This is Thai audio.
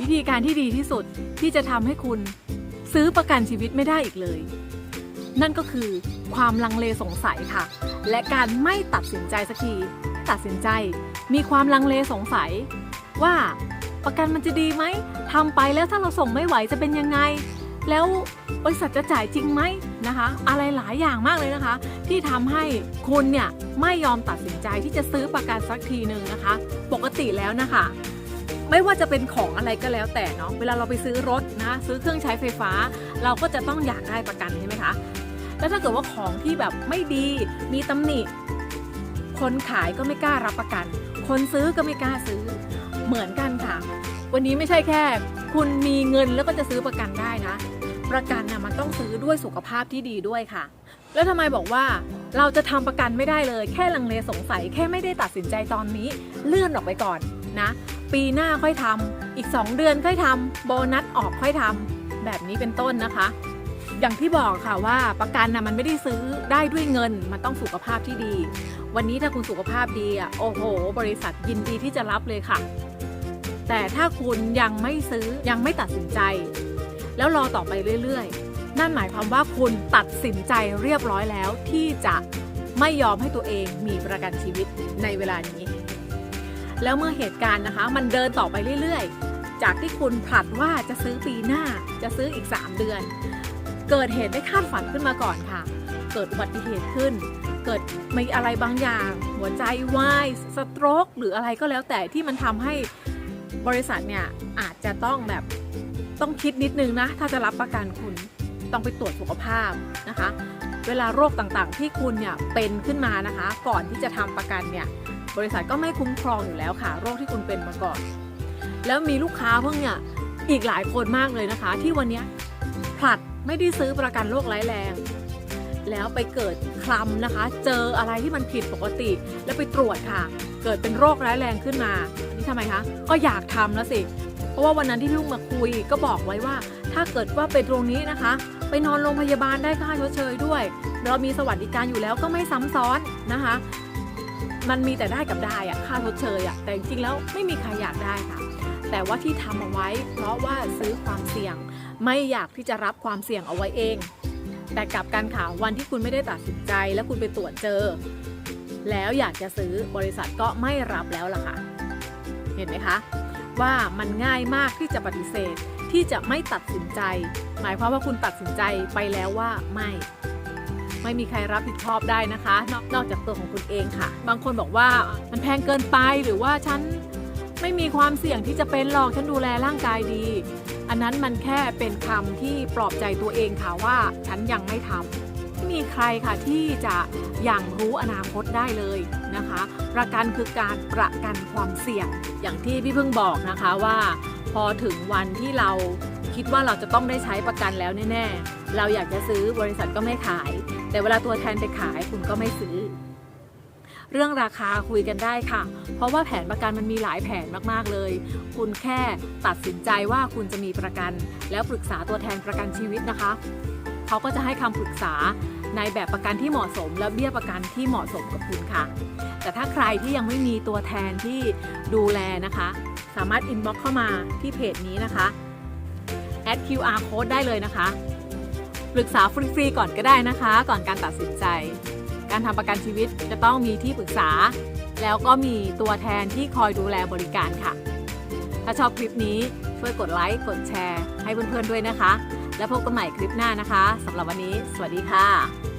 วิธีการที่ดีที่สุดที่จะทำให้คุณซื้อประกันชีวิตไม่ได้อีกเลย นั่นก็คือความลังเลสงสัยค่ะ และการไม่ตัดสินใจสักที ตัดสินใจ มีความลังเลสงสัย ว่าประกันมันจะดีไหมทำไปแล้วถ้าเราส่งไม่ไหวจะเป็นยังไง แล้วบริษัทจะจ่ายจริงไหมนะคะ อะไรหลายอย่างมากเลยนะคะ ที่ทำให้คุณเนี่ยไม่ยอมตัดสินใจที่จะซื้อประกันสักทีหนึ่งนะคะ ปกติแล้วนะคะ ไม่ว่าจะเป็นของอะไรก็แล้วแต่เนาะเวลาเราไปซื้อรถนะซื้อเครื่องใช้ไฟฟ้า เราก็จะต้องอยากได้ประกันใช่ไหมคะแล้วถ้าเกิดว่าของที่แบบไม่ดีมีตำหนิ คนขายก็ไม่กล้ารับประกัน คนซื้อก็ไม่กล้าซื้อเหมือนกันค่ะ วันนี้ไม่ใช่แค่ คุณมีเงินแล้วก็จะซื้อประกันได้นะ ประกันนะมันต้องซื้อด้วยสุขภาพที่ดีด้วยค่ะ แล้วทำไมบอกว่าเราจะทำประกันไม่ได้เลย แค่ลังเลสงสัยแค่ไม่ได้ตัดสินใจตอนนี้ เลื่อนออกไปก่อนนะ ปีหน้าค่อยทำอีก 2 เดือนค่อยทำโบนัสออกค่อยทำแบบนี้เป็นต้นนะคะ อย่างที่บอกค่ะว่าประกันนะมันไม่ได้ซื้อได้ด้วยเงิน มันต้องสุขภาพที่ดี วันนี้ถ้าคุณสุขภาพดีอะโอ้โห บริษัทยินดีที่จะรับเลยค่ะ แต่ถ้าคุณยังไม่ซื้อยังไม่ตัดสินใจ แล้วรอต่อไปเรื่อยๆ นั่นหมายความว่าคุณตัดสินใจเรียบร้อยแล้วที่จะไม่ยอมให้ตัวเองมีประกันชีวิตในเวลานี้ แล้วเมื่อเหตุการณ์นะคะ มันเดินต่อไปเรื่อยๆ จากที่คุณผลัดว่าจะซื้อปีหน้าจะซื้ออีก 3 เดือน เกิดเหตุไม่คาดฝันขึ้นมาก่อนค่ะ เกิดอุบัติเหตุขึ้น เกิดมีอะไรบางอย่าง หัวใจวายสโตรกหรืออะไรก็แล้วแต่ที่มันทำให้บริษัทเนี่ยอาจจะต้องแบบต้องคิดนิดนึงนะ ถ้าจะรับประกันคุณต้องไปตรวจสุขภาพนะคะ เวลาโรคต่างๆ ที่คุณเนี่ยเป็นขึ้นมานะคะ ก่อนที่จะทำประกันเนี่ย บริษัทก็ไม่คุ้มครองอยู่แล้วค่ะ โรคที่คุณเป็นมาก่อน แล้วมีลูกค้าเพิ่งเนี่ยอีกหลายคนมากเลยนะคะ ที่วันนี้ผลัดไม่ได้ซื้อประกันโรคร้ายแรง แล้วไปเกิดคลำนะคะ เจออะไรที่มันผิดปกติ แล้วไปตรวจค่ะ เกิดเป็นโรคร้ายแรงขึ้นมานนี่ทำไมคะก็อยากทำแล้วสิเพราะว่าวันนั้นที่พี่ลุงมาคุยก็บอกไว้ว่า ถ้าเกิดว่าเป็นตรงนี้นะคะ ไปนอนโรงพยาบาลได้ค่าชดเชยด้วย เรามีสวัสดิการอยู่แล้วก็ไม่ซ้ำซ้อนนะคะ มันมีแต่ได้กับได้อะค่าชดเชยอะแต่จริงๆแล้วไม่มีใครอยากได้ค่ะ แต่ว่าที่ทำเอาไว้เพราะว่าซื้อความเสี่ยง ไม่อยากที่จะรับความเสี่ยงเอาไว้เอง แต่กลับกันค่ะวันที่คุณไม่ได้ตัดสินใจ แล้วคุณไปตรวจเจอ แล้วอยากจะซื้อบริษัทก็ไม่รับแล้วล่ะค่ะ เห็นไหมคะ ว่ามันง่ายมากที่จะปฏิเสธที่จะไม่ตัดสินใจ หมายความว่าคุณตัดสินใจไปแล้วว่าไม่ ไม่มีใครรับผิดชอบได้นะคะนอกนอกจากตัวของคุณเองค่ะ บางคนบอกว่ามันแพงเกินไปหรือว่าฉันไม่มีความเสี่ยงที่จะเป็นหรอกฉันดูแลร่างกายดี อันนั้นมันแค่เป็นคำที่ปลอบใจตัวเองค่ะว่าฉันยังไม่ทำไม่มีใครค่ะที่จะอย่างรู้อนาคตได้เลยนะคะ ประกันคือการประกันความเสี่ยงอย่างที่พี่เพิ่งบอกนะคะว่า พอถึงวันที่เรา คิดว่าเราจะต้องได้ใช้ประกันแล้วแน่ๆ เราอยากจะซื้อบริษัทก็ไม่ขาย แต่เวลาตัวแทนไปขายคุณก็ไม่ซื้อ เรื่องราคาคุยกันได้ค่ะ เพราะว่าแผนประกันมันมีหลายแผนมากๆเลย คุณแค่ตัดสินใจว่าคุณจะมีประกัน แล้วปรึกษาตัวแทนประกันชีวิตนะคะ เขาก็จะให้คำปรึกษาในแบบประกันที่เหมาะสม และเบี้ยประกันที่เหมาะสมกับคุณค่ะ แต่ถ้าใครที่ยังไม่มีตัวแทนที่ดูแลนะคะ สามารถอินบ็อกเข้ามาที่เพจนี้นะคะ แอด QR code ได้เลยนะคะ ปรึกษาฟรีๆก่อนก็ได้นะคะ ก่อนการตัดสินใจ การทำประกันชีวิตจะต้องมีที่ปรึกษา แล้วก็มีตัวแทนที่คอยดูแลบริการค่ะ ถ้าชอบคลิปนี้ช่วยกดไลค์ กดแชร์ ให้เพื่อนๆด้วยนะคะ แล้วพบกันใหม่คลิปหน้านะคะสำหรับวันนี้ สวัสดีค่ะ